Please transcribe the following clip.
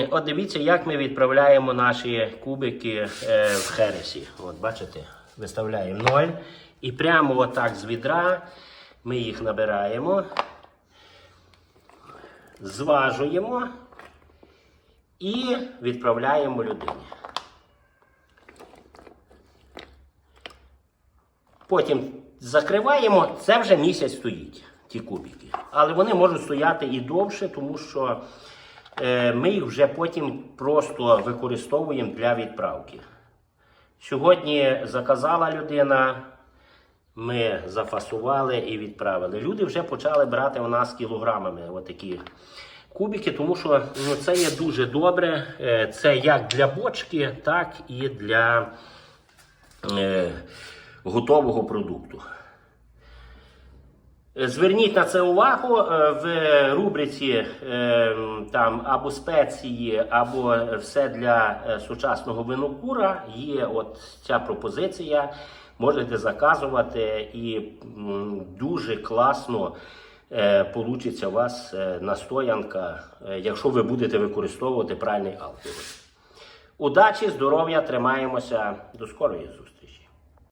М, От дивіться, як ми відправляємо наші кубики е, в хересі. От бачите, виставляємо 0. І прямо отак з відра ми їх набираємо, зважуємо і відправляємо людині. Потім закриваємо, це вже місяць стоїть, ті кубики. Але вони можуть стояти і довше, тому що ми їх вже потім просто використовуємо для відправки. Сьогодні заказала людина, ми зафасували і відправили. Люди вже почали брати у нас кілограмами отакі кубики, тому що ну, це є дуже добре. Е, Це як для бочки, так і для е, готового продукту. Е, Зверніть на це увагу е, в рубриці е, там або спеції, або все для сучасного винокура. Є от ця пропозиція. Можете заказувати і дуже класно получиться у вас настоянка, якщо ви будете використовувати правильний алкоголь. Удачі, здоров'я, тримаємося. До скорої зустрічі!